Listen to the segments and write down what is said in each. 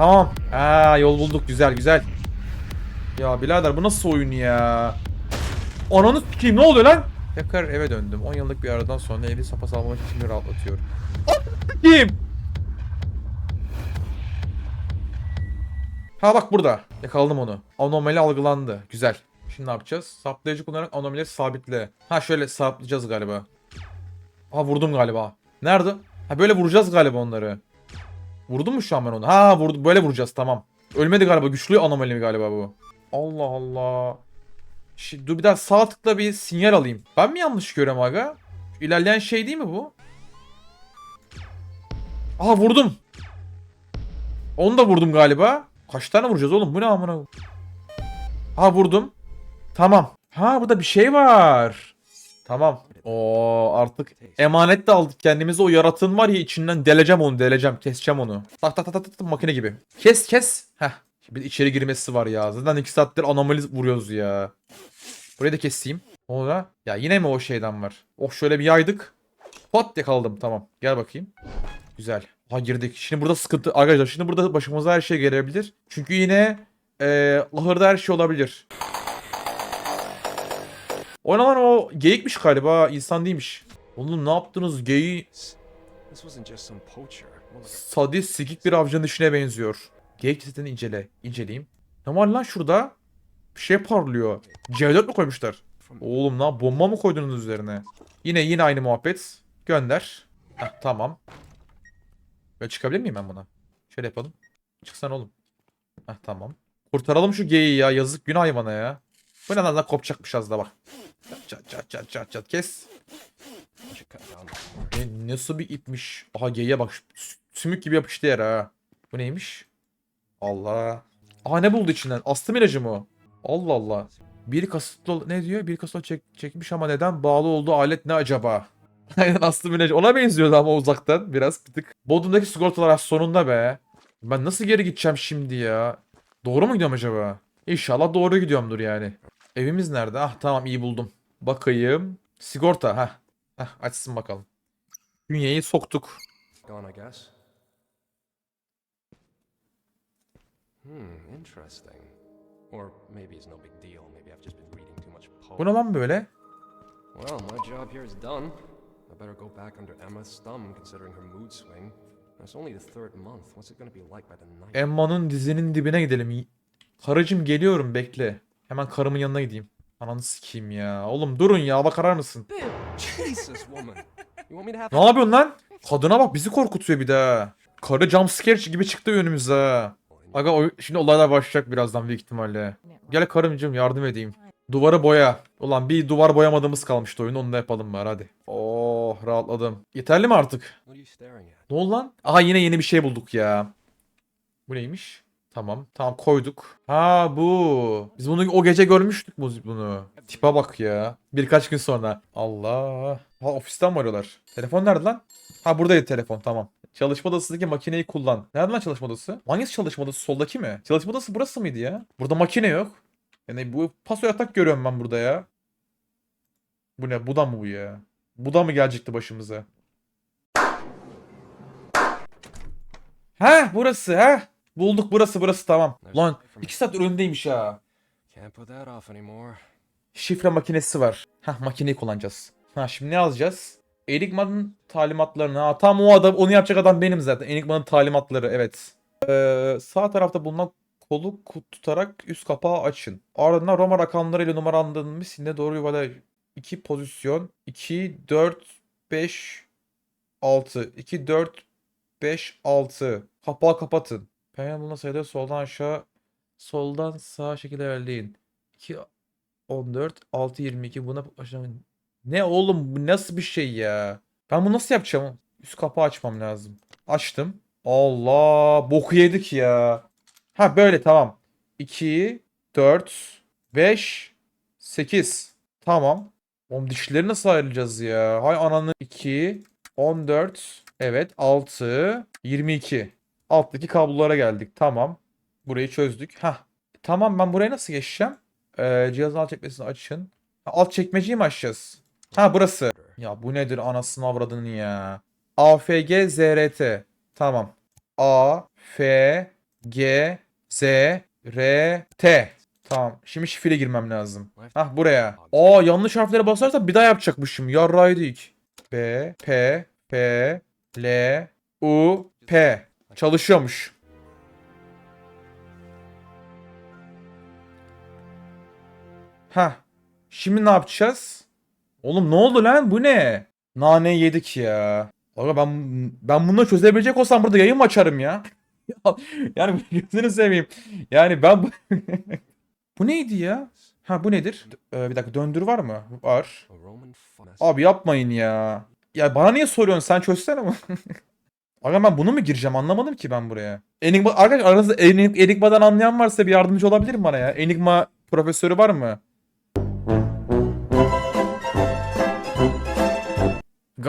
Tamam. Ha yol bulduk. Güzel güzel. Ya birader bu nasıl oyun ya? Ananı sikeyim ne oluyor lan? Tekrar eve döndüm. 10 yıllık bir aradan sonra evi sapa salmak için rahatlatıyor. Ananı sikeyim. Ha bak burada. Yakaladım onu. Anomali algılandı. Güzel. Şimdi ne yapacağız? Saplayıcı kullanarak anomalileri sabitle. Ha şöyle saplayacağız galiba. Ha vurdum galiba. Nerede? Ha böyle vuracağız galiba onları. Vurdum mu şu an ben onu? Ha vurdu. Böyle vuracağız tamam. Ölmedi galiba. Güçlü anomali mi galiba bu? Allah Allah. Şimdi dur bir daha sağ tıkla bir sinyal alayım. Ben mi yanlış görüyorum aga? İlerleyen şey değil mi bu? Aha vurdum. Onu da vurdum galiba. Kaç tane vuracağız oğlum? Bu ne amına? Ha vurdum. Tamam. Ha burada bir şey var. Tamam. Oo artık emanet de aldık kendimize. O yaratığın var ya içinden deleceğim onu deleceğim. Keseceğim onu. Tak tak tak tak tak makine gibi. Kes kes. Heh. Bir içeri girmesi var ya. Zaten 2 saattir anomali vuruyoruz ya. Burayı da keseyim. Ne oluyor? Ya yine mi o şeyden var? Oh şöyle bir yaydık. Pat yakaladım tamam. Gel bakayım. Güzel. Ha girdik. Şimdi burada sıkıntı. Arkadaşlar şimdi burada başımıza her şey gelebilir. Çünkü yine eee ahırda her şey olabilir. O lan o geyikmiş galiba. insan değilmiş. Oğlum ne yaptınız like Sadist sikik bir avcının işine benziyor. Geyik setini incele. İnceleyeyim. Ne var lan şurada? Bir şey parlıyor. C4 mi koymuşlar? Oğlum lan bomba mı koydunuz üzerine? Yine yine aynı muhabbet. Gönder. Heh, tamam. Böyle çıkabilir miyim ben buna? Şöyle yapalım. Çıksana oğlum. Heh, tamam. Kurtaralım şu geyiği ya. Yazık günah hayvana ya. Bu ne lan lan kopacakmış az da bak. Çat çat çat çat çat kes. Ne, nasıl bir ipmiş. Aha geyiğe bak. sü- Sümük gibi yapıştı yere ha. Bu neymiş? Allah. Aha ne buldu içinden? Astım ilacı mı? Allah Allah. Bir kasıtlı ne diyor? Bir kasıtlı çek, çekmiş ama neden bağlı olduğu alet ne acaba? Aynen astım ilacı. Ona benziyordu ama uzaktan biraz bir tık. Bodrum'daki sigortalar sonunda be. Ben nasıl geri gideceğim şimdi ya? Doğru mu gidiyorum acaba? İnşallah doğru gidiyorumdur yani. Evimiz nerede? Ah tamam iyi buldum. Bakayım. Sigorta ha. Heh, açsın bakalım. Bünyeyi soktuk. Gone, I guess. Hmm, interesting. Or maybe it's no big deal. Maybe I've just been reading too much Bu ne lan böyle? Well, my job here is done. I better go back under Emma's thumb, considering her mood swing. It's only the third month. What's it gonna be like by the ninth? Emma'nın dizinin dibine gidelim. Karıcım geliyorum bekle. Hemen karımın yanına gideyim. Ananı sikeyim ya. Oğlum durun ya mısın? Me to have? Ne yapıyorsun lan? Kadına bak bizi korkutuyor bir daha. Karı jumpscare gibi çıktı önümüze ha. Aga şimdi olaylar başlayacak birazdan büyük ihtimalle. Gel karımcığım yardım edeyim. Duvarı boya. Ulan bir duvar boyamadığımız kalmıştı oyun onu da yapalım bari hadi. Oh rahatladım. Yeterli mi artık? Ne oldu lan? Aha yine yeni bir şey bulduk ya. Bu neymiş? Tamam. Tamam koyduk. Ha bu. Biz bunu o gece görmüştük bu bunu. Tipe bak ya. Birkaç gün sonra. Allah. Ha ofisten mi arıyorlar? Telefon nerede lan? Ha buradaydı telefon tamam. Çalışma odasındaki makineyi kullan. Nerede lan çalışma odası? Hangisi çalışma odası? Soldaki mi? Çalışma odası burası mıydı ya? Burada makine yok. Yani bu paso yatak görüyorum ben burada ya. Bu ne? Bu da mı bu ya? Bu da mı gelecekti başımıza? Ha burası ha. Bulduk burası burası tamam. Lan 2 saat önündeymiş ha. Şifre makinesi var. Ha makineyi kullanacağız. Ha şimdi ne yazacağız? Enigma'nın talimatlarını. Ha tam o adam onu yapacak adam benim zaten. Enigma'nın talimatları evet. Ee, sağ tarafta bulunan kolu tutarak üst kapağı açın. Ardından Roma rakamlarıyla numaralandırılmış sinde doğru yuvarlaya 2 pozisyon 2 4 5 6 2 4 5 6 kapağı kapatın. Penyen bulunan sayıları soldan aşağı soldan sağa şekilde ilerleyin. 2 14 6 22 buna aşağı ne oğlum bu nasıl bir şey ya? Ben bunu nasıl yapacağım? Üst kapağı açmam lazım. Açtım. Allah boku yedik ya. Ha böyle tamam. 2 4 5 8 Tamam. Oğlum dişleri nasıl ayıracağız ya? Hay ananı 2 14 Evet 6 22 Alttaki kablolara geldik. Tamam. Burayı çözdük. Ha. Tamam ben buraya nasıl geçeceğim? Ee, cihazın alt çekmesini açın. Alt çekmeceyi mi açacağız? Ha burası. Ya bu nedir anasını avradını ya. AFG ZRT. Tamam. A F G Z R T. Tamam. Şimdi şifre girmem lazım. Hah buraya. Aa yanlış harflere basarsam bir daha yapacakmışım. Yarraydık. B P P L U P. Çalışıyormuş. Ha. Şimdi ne yapacağız? Oğlum ne oldu lan? Bu ne? Nane yedik ya. Aga ben ben bunu çözebilecek olsam burada yayın mı açarım ya? Ya, yani gözünü seveyim. Yani ben bu... bu neydi ya? Ha bu nedir? Ee, bir dakika döndür var mı? Var. Abi yapmayın ya. Ya bana niye soruyorsun? Sen çözsene mi? Aga ben bunu mu gireceğim? Anlamadım ki ben buraya. Enigma arkadaşlar aranızda Enig- Enigma'dan anlayan varsa bir yardımcı olabilir mi bana ya? Enigma profesörü var mı?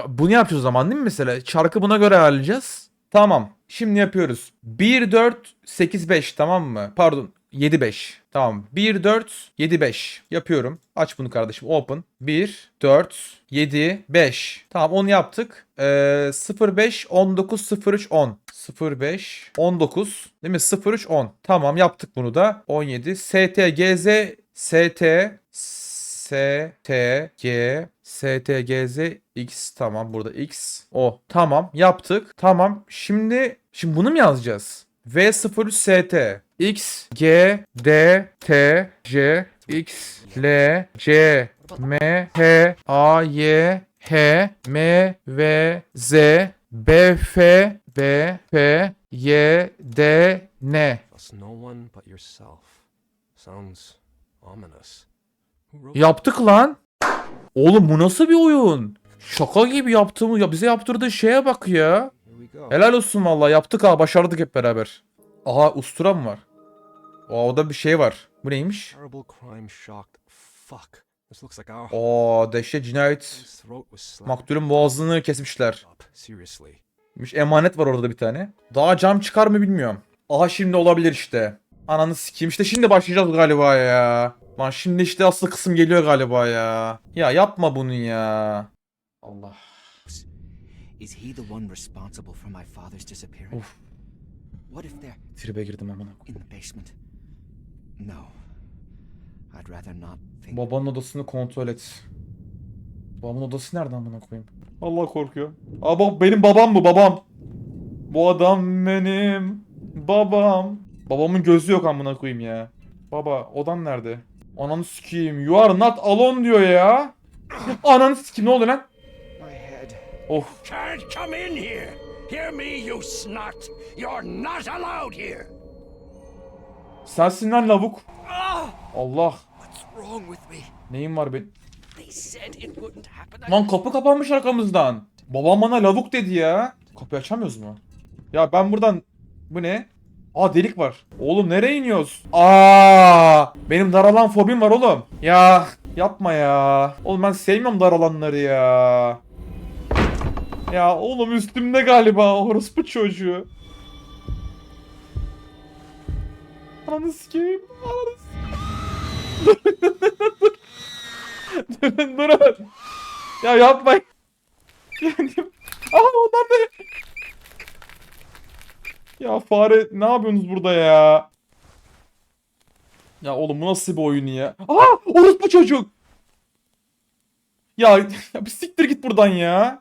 Bunu yapacağız o zaman değil mi mesela? Çarkı buna göre ayarlayacağız. Tamam. Şimdi yapıyoruz. 1 4 8 5 tamam mı? Pardon. 7 5. Tamam. 1 4 7 5 yapıyorum. Aç bunu kardeşim. Open. 1 4 7 5. Tamam onu yaptık. Ee, 0 5 19 0 3 10. 0 5 19 değil mi? 0 3 10. Tamam yaptık bunu da. 17 ST GZ ST S T G S T G Z X tamam burada X o tamam yaptık tamam şimdi şimdi bunu mu yazacağız V03 ST X G D T J X L C M H A Y H M V Z B F B F Y D N no one but yourself. Sounds ominous. Yaptık lan. Oğlum bu nasıl bir oyun? Şaka gibi yaptığımız ya bize yaptırdığı şeye bak ya. Helal olsun vallahi yaptık ha başardık hep beraber. Aha ustura mı var? Aa, o da bir şey var. Bu neymiş? Aa dehşet cinayet. Maktulün boğazını kesmişler. Miş emanet var orada bir tane. Daha cam çıkar mı bilmiyorum. Aha şimdi olabilir işte. Ananı sikeyim işte şimdi başlayacağız galiba ya. Lan şimdi işte asıl kısım geliyor galiba ya. Ya yapma bunu ya. Allah. Is he the one responsible for my father's disappearance? Of. What if they're Tribe girdim amına. in the basement? No. I'd rather not think. Babanın odasını kontrol et. Babamın odası nerede amına koyayım? Allah korkuyor. Aa bak benim babam bu babam. Bu adam benim babam. Babamın gözü yok amına koyayım ya. Baba odan nerede? Ananı sikeyim. You are not alone diyor ya. Ananı sikeyim ne oldu lan? Of. Can't come in here. Hear me, you snot. You're not allowed here. Sensin lan lavuk. Allah. What's wrong with me? Neyim var benim? They said it wouldn't happen. Lan kapı kapanmış arkamızdan. Babam bana lavuk dedi ya. Kapıyı açamıyoruz mu? Ya ben buradan... Bu ne? Aa delik var. Oğlum nereye iniyoruz? Aa, benim daralan fobim var oğlum. Ya yapma ya. Oğlum ben sevmiyorum daralanları ya. Ya oğlum üstümde galiba orospu çocuğu. Ananı sikeyim. Ananı sikeyim. Durun durun. Ya yapmayın. Kendim. Aa onlar ne? Ya fare ne yapıyorsunuz burada ya? Ya oğlum bu nasıl bir oyun ya? Aa orospu çocuk. Ya, ya bir siktir git buradan ya.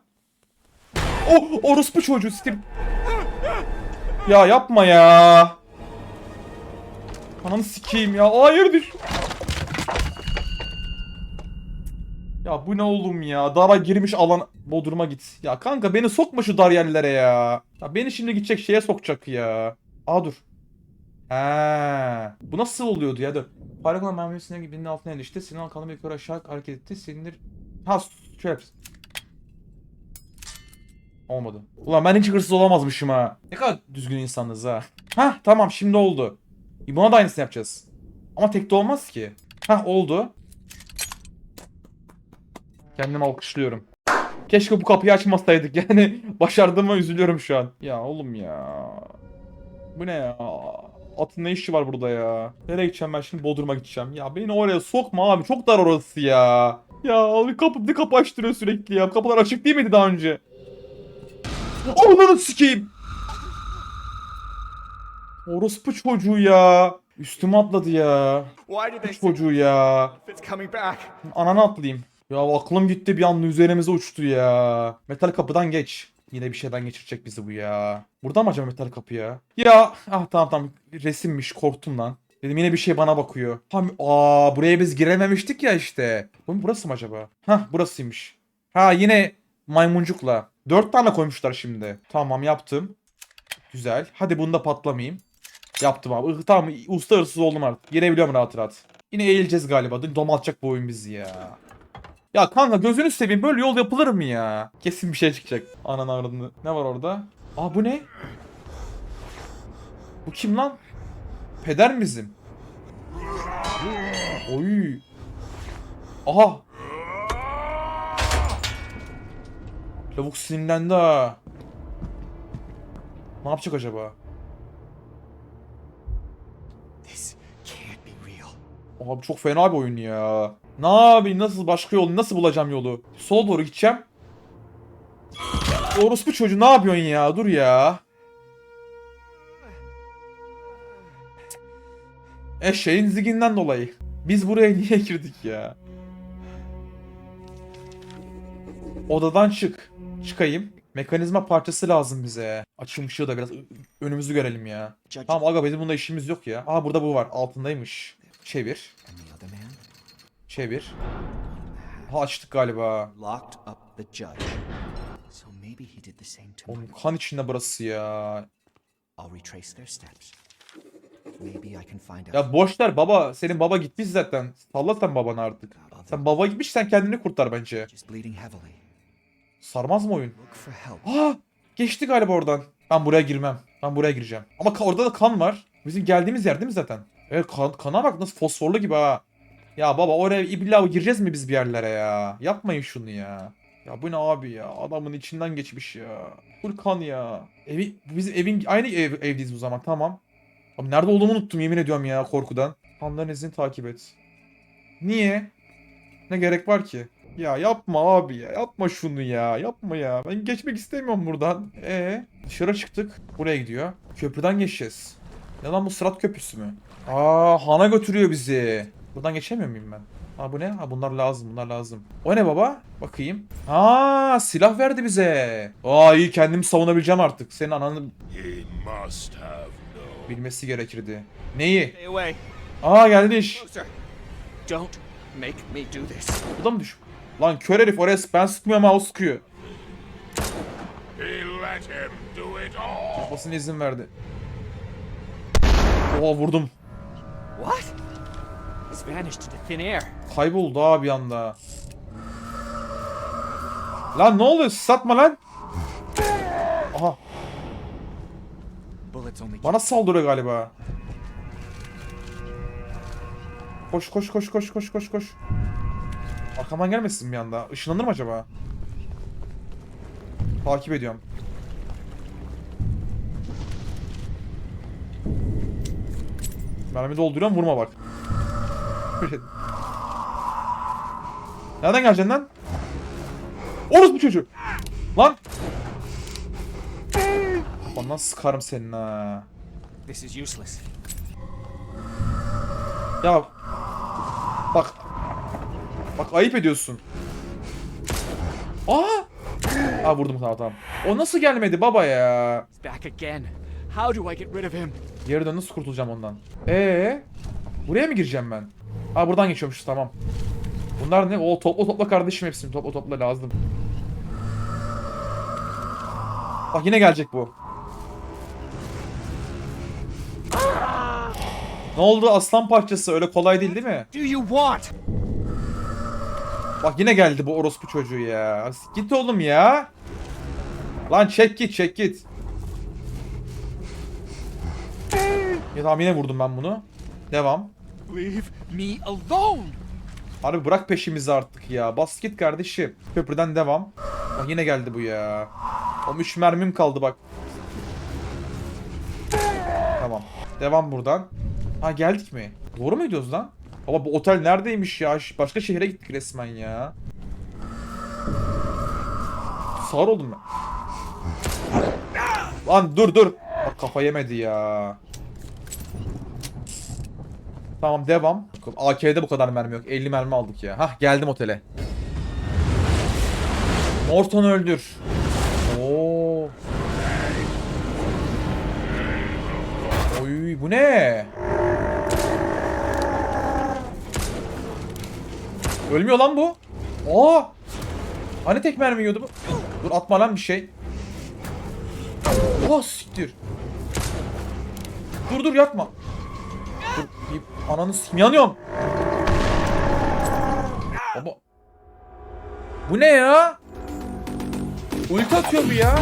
O orospu çocuğu siktir. Ya yapma ya. Ananı sikeyim ya. Hayır düş. Ya bu ne oğlum ya? Dara girmiş alan Bodrum'a git. Ya kanka beni sokma şu dar yerlere ya. Ya beni şimdi gidecek şeye sokacak ya. Aa dur. Ha. Bu nasıl oluyordu ya? Dur. Parlak olan mermi sinir gibi birinin altına erişti. Sinan kalın yukarı aşağı hareket etti. Sinir... Ha şöyle yap. Olmadı. Ulan ben hiç hırsız olamazmışım ha. Ne kadar düzgün insanız ha. Hah tamam şimdi oldu. Buna da aynısını yapacağız. Ama tek de olmaz ki. Hah oldu. Kendimi alkışlıyorum. Keşke bu kapıyı açmasaydık yani. Başardığıma üzülüyorum şu an. Ya oğlum ya. Bu ne ya? Atın ne işi var burada ya? Nereye gideceğim ben şimdi Bodrum'a gideceğim. Ya beni oraya sokma abi. Çok dar orası ya. Ya abi kapı bir kapı açtırıyor sürekli ya. Kapılar açık değil miydi daha önce? Onları sikeyim. Orospu çocuğu ya. Üstüme atladı ya. Orospu çocuğu ya. Ananı atlayayım. Ya aklım gitti bir anda üzerimize uçtu ya. Metal kapıdan geç. Yine bir şeyden geçirecek bizi bu ya. Burada mı acaba metal kapı ya? Ya ah tamam tamam resimmiş korktum lan. Dedim yine bir şey bana bakıyor. Ha, aa buraya biz girememiştik ya işte. Bu burası mı acaba? Hah burasıymış. Ha yine maymuncukla. Dört tane koymuşlar şimdi. Tamam yaptım. Güzel. Hadi bunda patlamayayım. Yaptım abi. Tamam usta hırsız oldum artık. Girebiliyorum rahat rahat. Yine eğileceğiz galiba. Domaltacak bu oyun bizi ya. Ya kanka gözünü seveyim böyle yol yapılır mı ya? Kesin bir şey çıkacak. Anan ardını. Ne var orada? Aa bu ne? Bu kim lan? Peder bizim? Oy. Aha. Lavuk sinirlendi ha. Ne yapacak acaba? This can't be real. Abi çok fena bir oyun ya. Ne yapayım nasıl başka yol nasıl bulacağım yolu? Sola doğru gideceğim. Orospu çocuğu ne yapıyorsun ya? Dur ya. Eşeğin ziginden dolayı. Biz buraya niye girdik ya? Odadan çık. Çıkayım. Mekanizma parçası lazım bize. Açım ışığı da biraz önümüzü görelim ya. Tamam aga bizim bunda işimiz yok ya. Aa burada bu var. Altındaymış. Çevir. Çevir. Ha açtık galiba. Oğlum kan içinde burası ya. Ya boş ver baba. Senin baba gitmiş zaten. Salla sen babanı artık. Sen baba gitmiş sen kendini kurtar bence. Sarmaz mı oyun? Aa geçti galiba oradan. Ben buraya girmem. Ben buraya gireceğim. Ama orada da kan var. Bizim geldiğimiz yer değil mi zaten? Evet kan, kana bak nasıl fosforlu gibi ha. Ya baba oraya illa gireceğiz mi biz bir yerlere ya? Yapmayın şunu ya. Ya bu ne abi ya? Adamın içinden geçmiş ya. Full kan ya. Evi, bizim evin aynı ev, evdeyiz o zaman tamam. Abi nerede olduğumu unuttum yemin ediyorum ya korkudan. Kanların izini takip et. Niye? Ne gerek var ki? Ya yapma abi ya. Yapma şunu ya. Yapma ya. Ben geçmek istemiyorum buradan. E dışarı çıktık. Buraya gidiyor. Köprüden geçeceğiz. Ne lan bu Sırat Köprüsü mü? Aa Han'a götürüyor bizi. Buradan geçemiyor muyum ben? Ha bu ne? Ha bunlar lazım. Bunlar lazım. O ne baba? Bakayım. Ha silah verdi bize. Aa iyi kendimi savunabileceğim artık. Senin ananı bilmesi gerekirdi. Neyi? Aa geldi iş. Don't make me do this. Bu da mı düş? Lan kör herif oraya ben sıkmıyorum ha o sıkıyor. He let him do it all. Basına izin verdi. Oha vurdum. What? Kayboldu abi bir anda. Lan ne oluyor? Satma lan. Aha Bullets only bana saldırıyor galiba. Koş koş koş koş koş koş koş. Arkamdan gelmesin bir anda. Işınlanır mı acaba? Takip ediyorum. Mermi dolduruyorum vurma bak. Nereden geleceksin lan? Oruz bu çocuğu. Lan. Kafandan sıkarım senin ha. This is useless. Ya. Bak. Bak ayıp ediyorsun. Aa! Aa vurdum tamam tamam. O nasıl gelmedi baba ya? He's back again. How do I get rid of him? Geri dön nasıl kurtulacağım ondan? Ee? Buraya mı gireceğim ben? Aa buradan geçiyormuş tamam. Bunlar ne? O topla topla kardeşim hepsini topla topla lazım. Bak yine gelecek bu. Ne oldu aslan parçası öyle kolay değil değil mi? Bak yine geldi bu orospu çocuğu ya. Git oğlum ya. Lan çek git çek git. Ya tamam yine vurdum ben bunu. Devam. Leave me alone. Abi bırak peşimizi artık ya. Bas git kardeşim. Köprüden devam. Bak yine geldi bu ya. Oğlum 3 mermim kaldı bak. Tamam. Devam buradan. Ha geldik mi? Doğru mu gidiyoruz lan? Baba bu otel neredeymiş ya? Başka şehre gittik resmen ya. Sağır oldum ben. Lan dur dur. Bak kafa yemedi ya. Tamam devam. AK'de bu kadar mermi yok. 50 mermi aldık ya. Hah geldim otele. Norton öldür. Oo. Oy bu ne? Ölmüyor lan bu. Aa! Hani tek mermi yiyordu bu? Dur atma lan bir şey. Oh siktir. Dur dur yapma. Dur bir ananı s- yanıyorum. Baba. Bu ne ya? Ulti atıyor bu ya.